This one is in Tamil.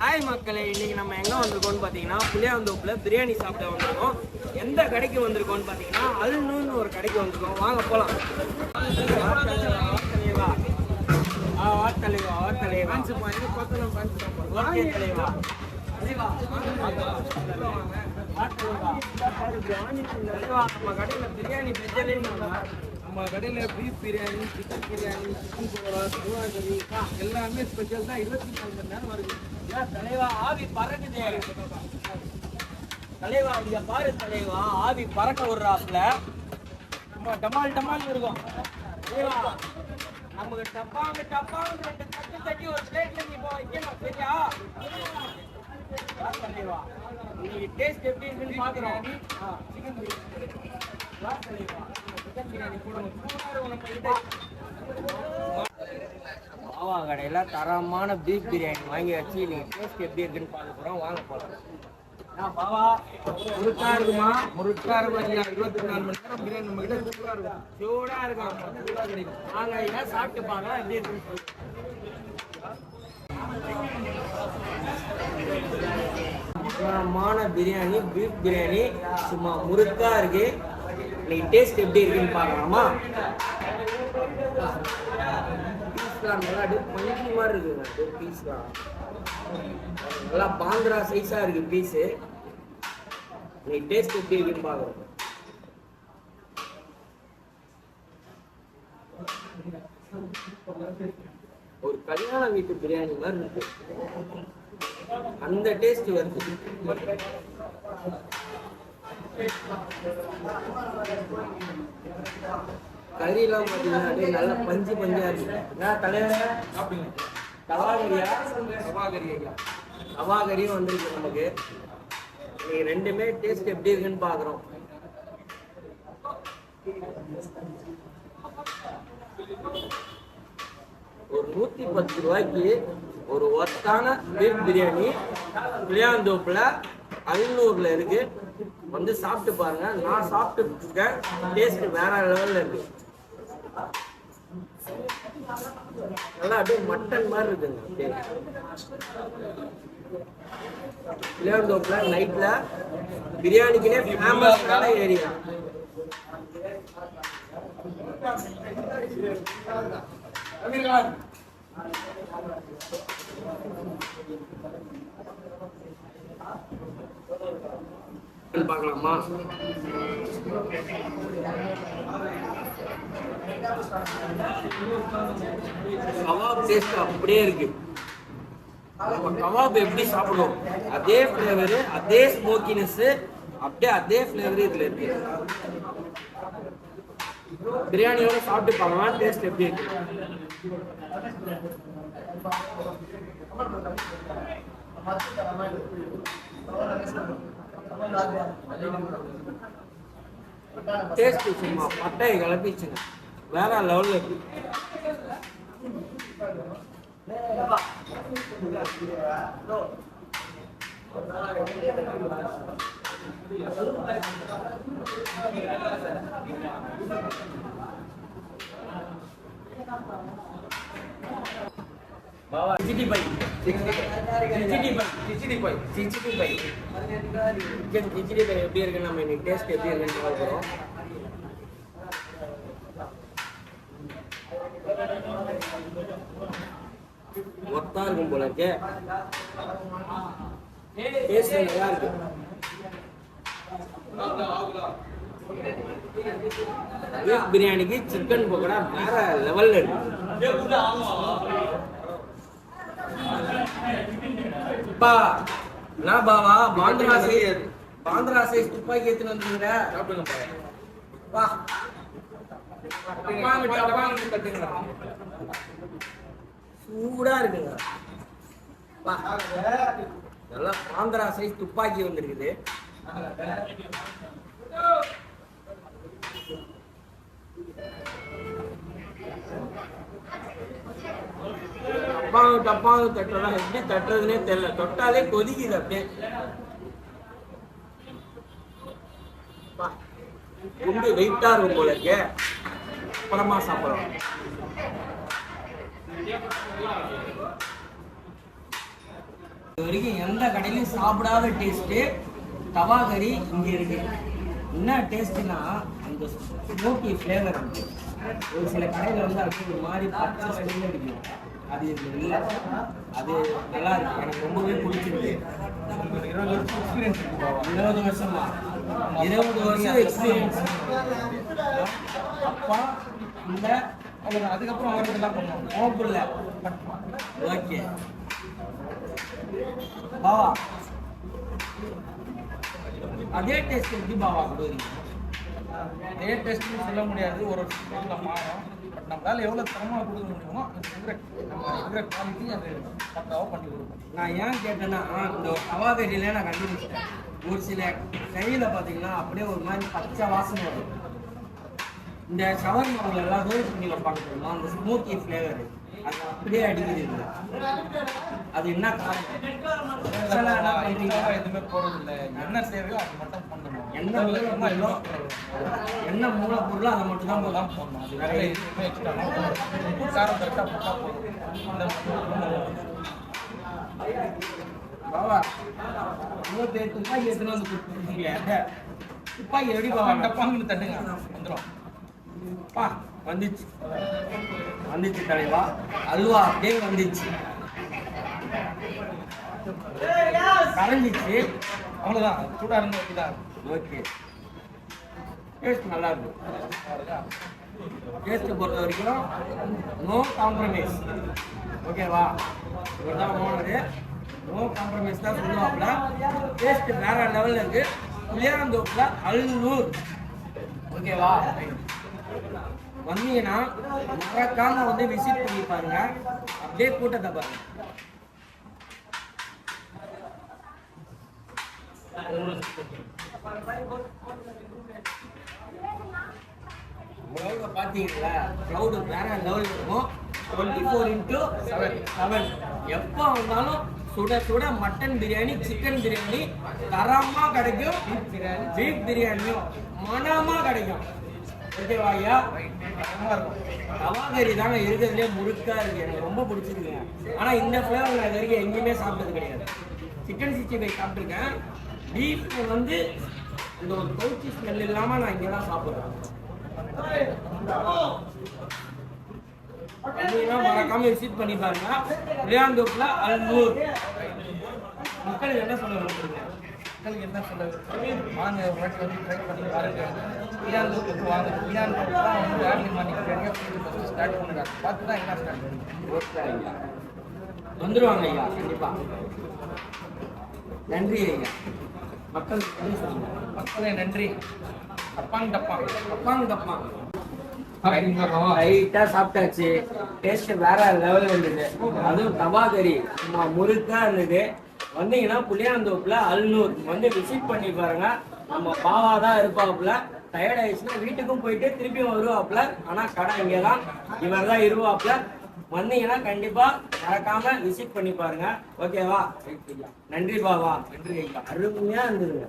ஹாய் மக்களே. இன்னைக்கு நம்ம எங்க வந்திருக்கோம்னு பாத்தீங்கன்னா புளியாந்தோப்புல பிரியாணி சாப்பிட வந்திருக்கோம். எந்த கடைக்கு வந்திருக்கோம்னு பாத்தீங்கன்னா அல்னுன்னு ஒரு கடைக்கு வந்திருக்கோம். வாங்க போலாம். தலைவா ஆ வா தலைவா வா தலைவா. ஓகே தலைவா நம்ம கடையில பிரியாணி ஸ்பெஷலே நம்ம கடையில் beef biryani chicken biryani chicken parotta சுவா கறி எல்லாமே ஸ்பெஷல் தான். இருபத்தி நாலு மணி நேரம் வருது. தலைவா ஆவி பறக்குதே. தலைவா இங்க பாரு தலைவா ஆவி பறக்க விடுறாப்புல. நம்ம டமால் டமால் இருக்கும். நமக்கு டப்பாங்க டப்பாங்க ரெண்டு தட்டு தட்டி ஒரு பிளேட்ல நீ இப்போ வைக்கணும் சரியா? தலைவா. இன்னைக்கு டேஸ்ட் எப்படி இருக்குன்னு பாக்குறோம் சிக்கன் பிரியாணி. தலைவா. சிக்கன் பிரியாணி போடுவோம். நம்ம மாவா கடையில் தரமான பீஃப் பிரியாணி வாங்கி வச்சு நீங்கள் டேஸ்ட் எப்படி இருக்குன்னு பார்க்க போகிறோம் வாங்க போகலாம் நான் பாவா? இருக்குமா? முறுக்கா இருக்கும். ஐயா இருபத்தி நாலு மணி நேரம் பிரியாணி நம்ம கிட்ட இருக்கும். சூடாக இருக்கும். கிடைக்கும் வாங்க ஐயா சாப்பிட்டு பாருங்க எப்படி இருக்குன்னு சொல்லுங்க. தரமான பிரியாணி பீஃப் பிரியாணி சும்மா முறுக்கா இருக்கு. இன்னைக்கு டேஸ்ட் எப்படி இருக்குன்னு பார்க்கலாமா? பீஸ்லாம் நல்லா அப்படியே பஞ்சு மாதிரி இருக்குங்க பீஸ்லாம் நல்லா பாந்திரா சைஸா இருக்கு பீஸு நீ டேஸ்ட் எப்படி இருக்குன்னு பார்க்குறோம் ஒரு கல்யாண வீட்டு பிரியாணி மாதிரி இருக்கு. அந்த டேஸ்ட் வருது. கறியெல்லாம் பார்த்தீங்கன்னா அப்படியே நல்லா பஞ்சு பஞ்சா இருக்கு. ஏன்னா தலைவர்? சாப்பிடுங்க தவாகரியா? சவாகரி ஐயா. தவாகரியும் வந்துருக்கு நமக்கு. நீங்க ரெண்டுமே டேஸ்ட் எப்படி இருக்குன்னு பார்க்குறோம். ஒரு நூத்தி பத்து ரூபாய்க்கு ஒரு ஒர்த்தான பீஃப் பிரியாணி. புளியாந்தோப்புல ஐநூறுல இருக்கு. வந்து சாப்பிட்டு பாருங்க. நான் சாப்பிட்டு இருக்கேன் டேஸ்ட் வேற லெவல்ல இருக்கு. நல்லா அப்படியே மட்டன் மாதிரி இருக்குங்க. அப்படியே. புளியாந்தோப்புல நைட்ல பிரியாணிக்குனே ஃபேமஸான ஏரியா பார்க்கலாமா? கபாப் டேஸ்ட் அப்படியே இருக்கு. நம்ம கவாப் எப்படி சாப்பிடுவோம்? அதே ஃப்ளேவரு அதே ஸ்மோக்கினஸ் அப்படியே அதே ஃப்ளேவர் இதுல இருக்கு. பிரியாணியோட சாப்பிட்டு பார்க்கலாம். டேஸ்ட் எப்படி இருக்கு? டேஸ்ட் சும்மா பட்டையை கிளப்பிச்சுங்க வேற லெவலில் இருக்கு. சிச்சிடி பை. சிச்சிடி பை. கிச்சடி பை எப்படி இருக்குன்னு நம்ம இன்னைக்கு டேஸ்ட் எப்படி இருக்குன்னு பார்க்குறோம் மொத்தம் இருக்கும் போல இருக்கே. டேஸ்ட் நல்லா இருக்கு பீஃப் பிரியாணிக்கு சிக்கன் பக்கோடா வேற லெவல்ல இருக்கு பா நான் பாவா? பாந்திரா சைஸ் பாந்திரா சைஸ் துப்பாக்கி எடுத்துன்னு வந்துருங்க வா சூடா இருக்குங்க. வா. நல்லா பாந்திரா சைஸ் துப்பாக்கி வந்திருக்குது. டப்பாங்க டப்பாங்க தட்டுறதா எப்படி தட்டுறதுனே தெரியல. தொட்டாலே கொதிக்குது அப்படியே. வா. குண்டு வெயிட்டா இருக்கும் போல இருக்கே. அப்புறமா சாப்பிடலாம். இது வரைக்கும் எந்த கடையிலையும் சாப்பிடாத டேஸ்ட்டு தவா கறி இங்கே இருக்கு. என்ன டேஸ்ட்னா அந்த ஸ்மோக்கி ஃப்ளேவர் இருக்கு. ஒரு சில கடையில் வந்து அது ஒரு மாதிரி பச்சை ஸ்மெல் அடிக்கும் அது இதில் இல்லை. அது நல்லா இருக்கு. எனக்கு ரொம்பவே பிடிச்சிருக்கு. இருபது வருஷம். எக்ஸ்பீரியன்ஸ் இருபது வருஷமா இருபது வருஷம் எக்ஸ்பீரியன்ஸ் அப்பா இந்த அவங்க அதுக்கப்புறம் அவருக்கு பண்ணுவோம். ஓப்புல ஓகே பாவா. அதே டேஸ்ட் எப்படி பாவா கொடுக்குறீங்க அதே டேஸ்ட்னு சொல்ல முடியாது ஒரு ஒரு மாறும் பட் நம்மளால் எவ்வளோ தரமாக கொடுக்க முடியுமோ அந்த இருக்கிற நம்ம இருக்கிற குவாலிட்டி அது பக்காவாக பண்ணி கொடுப்போம் நான் ஏன் கேட்டேன்னா இந்த தவாகரியில நான் கண்டுபிடிச்சிட்டேன். ஒரு சில கையில் பார்த்தீங்கன்னா அப்படியே ஒரு மாதிரி பச்சை வாசனை வரும். இந்த ஷவர்மாவில் மாவில் எல்லாம் ரோல் பண்ணி வைப்பாங்க அந்த ஸ்மோக்கி ஃப்ளேவர் அது அப்படியே அடிக்குது அது என்ன காரணம் என்ன பண்றீங்க எதுவுமே போடுறதில்ல என்ன தேவையோ அது மட்டும் பண்ணணும் என்ன மூலப்பொருளோ என்ன மூலப்பொருளோ அதை மட்டும் தான் தான் போடணும் அது வேற எதுவுமே எக்ஸ்ட்ரா காரம் கரெக்டாக போட்டால் போதும் பாவா இவ்வளோ பேர் துப்பாக்கி எடுத்துன்னு வந்து கொடுத்துருக்கீங்க துப்பாக்கி எப்படி பாவா டப்பாங்கன்னு தட்டுங்க வந்துடும் பா வந்துச்சு வந்துச்சு தலைவா. அல்வா அப்படியே வந்துச்சு. கரைஞ்சிச்சு. அவ்வளோதான் சூடாக இருந்து வைக்கலாம் ஓகே. டேஸ்ட் நல்லா இருக்கு. டேஸ்ட்டை பொறுத்த வரைக்கும் நோ காம்ப்ரமைஸ் ஓகேவா இவர் தான் போனது. நோ காம்ப்ரமைஸ் தான் சொல்லுவாப்புல. டேஸ்ட் வேற லெவலில் இருக்கு. புளியாந்தோப்பில் அல்லூர் ஓகேவா வந்தீங்கன்னா மறக்காம வந்து விசிட் பண்ணி பாருங்க. அப்படியே கூட்டத்தை பாருங்க. க்ரௌடை பார்த்தீங்களா க்ரௌடு வேற லெவல் இருக்கும்? Twenty four into seven seven எப்போ வந்தாலும் சுட சுட மட்டன் பிரியாணி சிக்கன் பிரியாணி தரமாக கிடைக்கும். பிரியாணி பீஃப் பிரியாணியும் மனமாக கிடைக்கும். வாயா ஐயா தவாகரி தாங்க இருக்கிறதுலே முறுக்கா இருக்கு. எனக்கு ரொம்ப பிடிச்சிருக்குங்க. ஆனால் இந்த ஃப்ளேவர் நான் இது வரைக்கும் எங்கேயுமே சாப்பிட்டது கிடையாது. சிக்கன் சிக்ஸ்டி ஃபைவ் சாப்பிட்ருக்கேன் பீஃப் வந்து இந்த ஒரு கவுச்சி ஸ்மெல் இல்லாமல் நான் இங்கே தான் சாப்பிட்றேன். மறக்காம விசிட் பண்ணி பாருங்க. புளியாந்தோப்புல அல்நூர் மக்கள் என்ன சொல்ல மக்களுக்கு என்ன சொல்ல வாங்க ஒரு வாட்டி வந்து ட்ரை பண்ணி பாருங்க. பிரியாணி வாங்க பிரியாணி தான் வந்து ஏர்லி மார்னிங் பிரியாணியாக ஃபஸ்ட்டு ஸ்டார்ட் பண்ணுங்க அதை பார்த்து தான் என்ன ஸ்டார்ட் பண்ணுங்க ஓகே ஐயா. வந்துருவாங்க ஐயா கண்டிப்பா. நன்றி ஐயா. மக்கள் நன்றி சொல்லுங்க. மக்களே நன்றி. டப்பாங் டப்பாங். தப்பா அப்படிங்கிறோம் லைட்டா சாப்பிட்டாச்சு. டேஸ்ட் வேற லெவல் இருந்தது அதுவும் தவா கறி முறுக்கா இருந்தது. வந்தீங்கன்னா புளியாந்தோப்புல அல்நூர் வந்து விசிட் பண்ணி பாருங்க. நம்ம பாவா தான் இருப்பாப்புல. டயர்ட் ஆயிடுச்சுன்னா வீட்டுக்கும் போயிட்டு திருப்பியும் வருவாப்புல. ஆனா கடை இங்கே தான் இவர் தான் இருவாப்புல. வந்தீங்கன்னா கண்டிப்பா மறக்காம விசிட் பண்ணி பாருங்க. ஓகேவா நன்றி பாவா. நன்றி அருமையா இருந்ததுங்க.